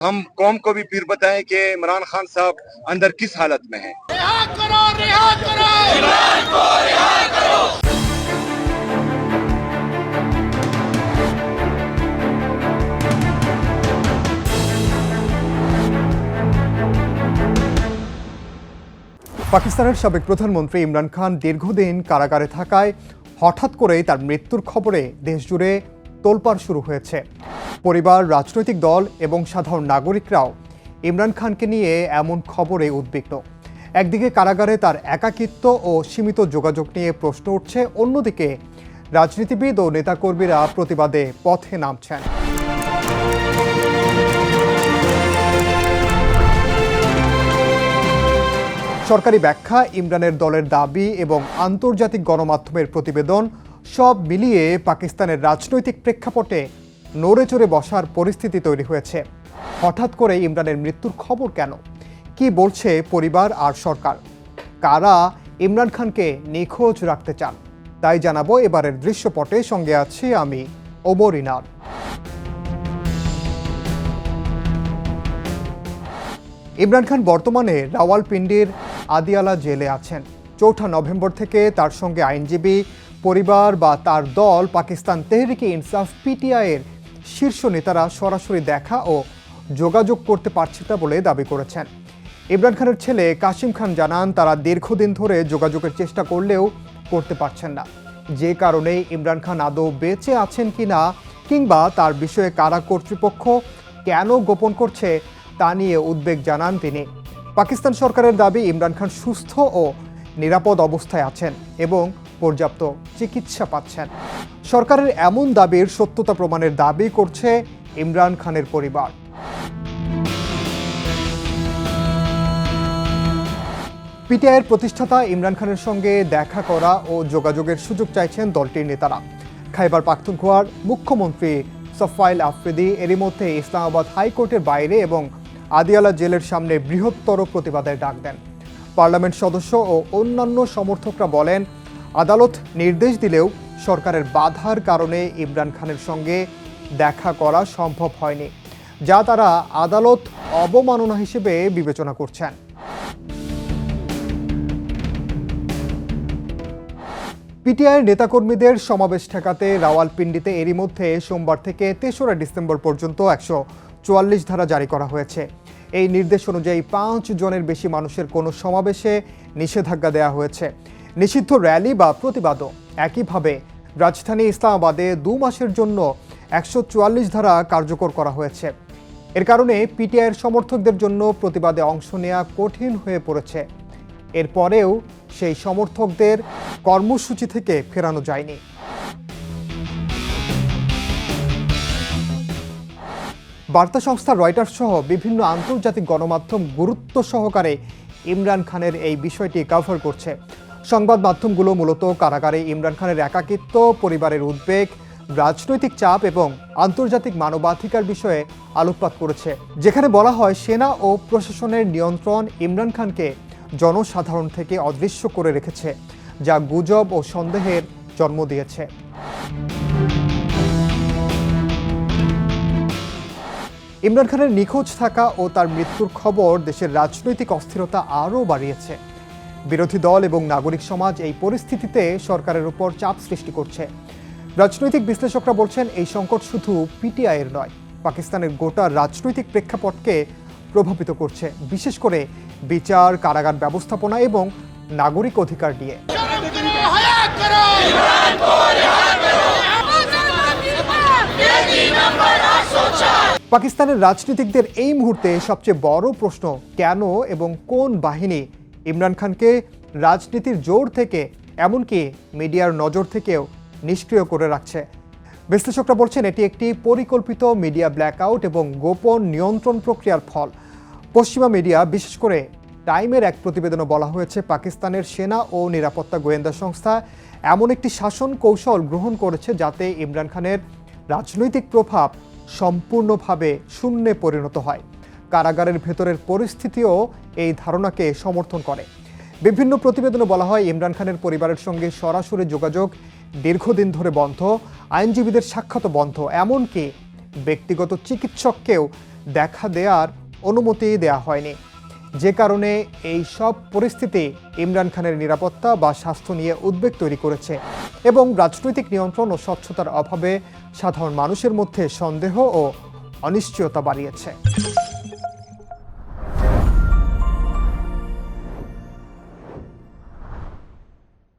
हम कौम को भी पीर बताएं कि इमरान खान साहब अंदर किस हालत में हैं रिहा करो रिहा करो পাকিস্তানের সাবেক প্রধানমন্ত্রী ইমরান খান দীর্ঘদিন কারাগারে থাকায় হঠাৎ করেই তার মৃত্যুর খবরে দেশজুড়ে তোলপাড় শুরু হয়েছে। পরিবার, রাজনৈতিক দল এবং সাধারণ নাগরিকরাও ইমরান খানকে নিয়ে এমন খবরে উদ্বিগ্ন। একদিকে কারাগারে তার একাকিত্ব ও সীমিত যোগাযোগ নিয়ে প্রশ্ন উঠছে, অন্যদিকে রাজনীতিবিদ ও নেতাকর্মীরা প্রতিবাদে পথে নামছেন। সরকারি ব্যাখ্যা, ইমরানের দলের দাবি এবং আন্তর্জাতিক গণমাধ্যমের প্রতিবেদন সব মিলিয়ে পাকিস্তানের রাজনৈতিক প্রেক্ষাপটে নড়ে চড়ে বসার পরিস্থিতি তৈরি হয়েছে। হঠাৎ করে ইমরানের মৃত্যুর খবর কেন? কি বলছে পরিবার আর সরকার? কারা ইমরান খানকে নিখোঁজ রাখতে চান? তাই জানাব এবারের দৃশ্যপটে। সঙ্গে আছি আমি ওমর ইনার। ইমরান খান বর্তমানে রাওয়ালপিন্ডির আদিয়ালা জেলে আছেন। চৌঠা নভেম্বর থেকে তার সঙ্গে আইনজীবী পরিবার বা তার দল পাকিস্তান তেহরিকে ইনসাফ পিটিআইয়ের শীর্ষ নেতারা সরাসরি দেখা ও যোগাযোগ করতে পারছে না বলে দাবি করেছেন। ইমরান খানের ছেলে কাশিম খান জানান, তারা দীর্ঘদিন ধরে যোগাযোগের চেষ্টা করলেও করতে পারছেন না। যে কারণে ইমরান খান আদৌ বেঁচে আছেন কি না, কিংবা তার বিষয়ে কারা কর্তৃপক্ষ কেন গোপন করছে, তা নিয়ে উদ্বেগ জানান তিনি। পাকিস্তান সরকারের দাবি, ইমরান খান সুস্থ ও নিরাপদ অবস্থায় আছেন এবং পর্যাপ্ত চিকিৎসা পাচ্ছেন। সরকারের এমন দাবির সত্যতা প্রমাণের দাবি করছে ইমরান খানের পরিবার। পিটিআইয়ের প্রতিষ্ঠাতা ইমরান খানের সঙ্গে দেখা করা ও যোগাযোগের সুযোগ চাইছেন দলটির নেতারা। খাইবার পাখতুনখোয়ার মুখ্যমন্ত্রী সফাইল আফ্রিদি, এরই মধ্যে ইসলামাবাদ হাইকোর্টের বাইরে এবং আদিয়ালা জেলের সামনে বৃহত্তর প্রতিবাদের ডাক দেন। পার্লামেন্ট সদস্য ও অন্যান্য সমর্থকরা বলেন আদালত নির্দেশ দিলেও সরকারের বাধার কারণে ইমরান খানের সঙ্গে দেখা করা সম্ভব হয়নি, যা তারা আদালত অবমাননা হিসেবে বিবেচনা করছেন। পিটিআইয়ের নেতাকর্মীদের সমাবেশ ঠেকাতে রাওয়ালপিন্ডিতে এরই মধ্যে সোমবার থেকে তেসরা ডিসেম্বর পর্যন্ত একশো চুয়াল্লিশ ধারা জারি করা হয়েছে। এই নির্দেশ অনুযায়ী পাঁচ জনের বেশি মানুষের কোনো সমাবেশে নিষেধাজ্ঞা দেওয়া হয়েছে। নিষিদ্ধ র্যালি বা প্রতিবাদও। একইভাবে রাজধানী ইসলামাবাদে দু মাসের জন্য একশো চুয়াল্লিশ ধারা কার্যকর করা হয়েছে। এর কারণে পিটিআইয়ের সমর্থকদের জন্য প্রতিবাদে অংশ নেওয়া কঠিন হয়ে পড়েছে। এরপরেও সেই সমর্থকদের কর্মসূচি থেকে ফেরানো যায়নি। বার্তা সংস্থা রয়টার্স সহ বিভিন্ন আন্তর্জাতিক গণমাধ্যম গুরুত্ব সহকারে ইমরান খানের এই বিষয়টি কভার করছে। সংবাদ মাধ্যমগুলো মূলত কারাগারে ইমরান খানের একাকিত্ব, পরিবারের উদ্বেগ, রাজনৈতিক চাপ এবং আন্তর্জাতিক মানবাধিকার বিষয়ে আলোকপাত করেছে। যেখানে বলা হয় সেনা ও প্রশাসনের নিয়ন্ত্রণ ইমরান খানকে জনসাধারণ থেকে অদৃশ্য করে রেখেছে, যা গুজব ও সন্দেহের জন্ম দিয়েছে। ইমরান খানের নিখোঁজ থাকা ও তার মৃত্যুর খবর দেশের রাজনৈতিক অস্থিরতা আরও বাড়িয়েছে। বিরোধী দল এবং নাগরিক সমাজ এই পরিস্থিতিতে সরকারের উপর চাপ সৃষ্টি করছে। রাজনৈতিক বিশ্লেষকরা বলছেন, এই সংকট শুধু পিটিআইয়ের নয়, পাকিস্তানের গোটা রাজনৈতিক প্রেক্ষাপটকে প্রভাবিত করছে, বিশেষ করে বিচার, কারাগার ব্যবস্থাপনা এবং নাগরিক অধিকার নিয়ে। পাকিস্তানের রাজনীতিকদের এই মুহূর্তে সবচেয়ে বড় প্রশ্ন, কেন এবং কোন বাহিনী ইমরান খানকে রাজনীতির জোর থেকে, এমনকি মিডিয়ার নজর থেকেও নিষ্ক্রিয় করে রাখছে। বিশ্লেষকরা বলছেন, এটি একটি পরিকল্পিত মিডিয়া ব্ল্যাকআউট এবং গোপন নিয়ন্ত্রণ প্রক্রিয়ার ফল। পশ্চিমা মিডিয়া, বিশেষ করে টাইমের এক প্রতিবেদনে বলা হয়েছে, পাকিস্তানের সেনা ও নিরাপত্তা গোয়েন্দা সংস্থা এমন একটি শাসন কৌশল গ্রহণ করেছে যাতে ইমরান খানের রাজনৈতিক প্রভাব সম্পূর্ণভাবে শূন্যে পরিণত হয়। কারাগারের ভেতরের পরিস্থিতিও এই ধারণাকে সমর্থন করে। বিভিন্ন প্রতিবেদনে বলা হয়, ইমরান খানের পরিবারের সঙ্গে সরাসরি যোগাযোগ দীর্ঘদিন ধরে বন্ধ, আইনজীবীদের সাক্ষাৎ বন্ধ। এমনকি ব্যক্তিগত চিকিৎসককেও দেখা দেওয়ার অনুমতি দেওয়া হয়নি। যে কারণে এই সব পরিস্থিতি ইমরান খানের নিরাপত্তা বা স্বাস্থ্য নিয়ে উদ্বেগ তৈরি করেছে এবং রাজনৈতিক নিয়ন্ত্রণ ও স্বচ্ছতার অভাবে সাধারণ মানুষের মধ্যে সন্দেহ ও অনিশ্চয়তা বাড়িয়েছে।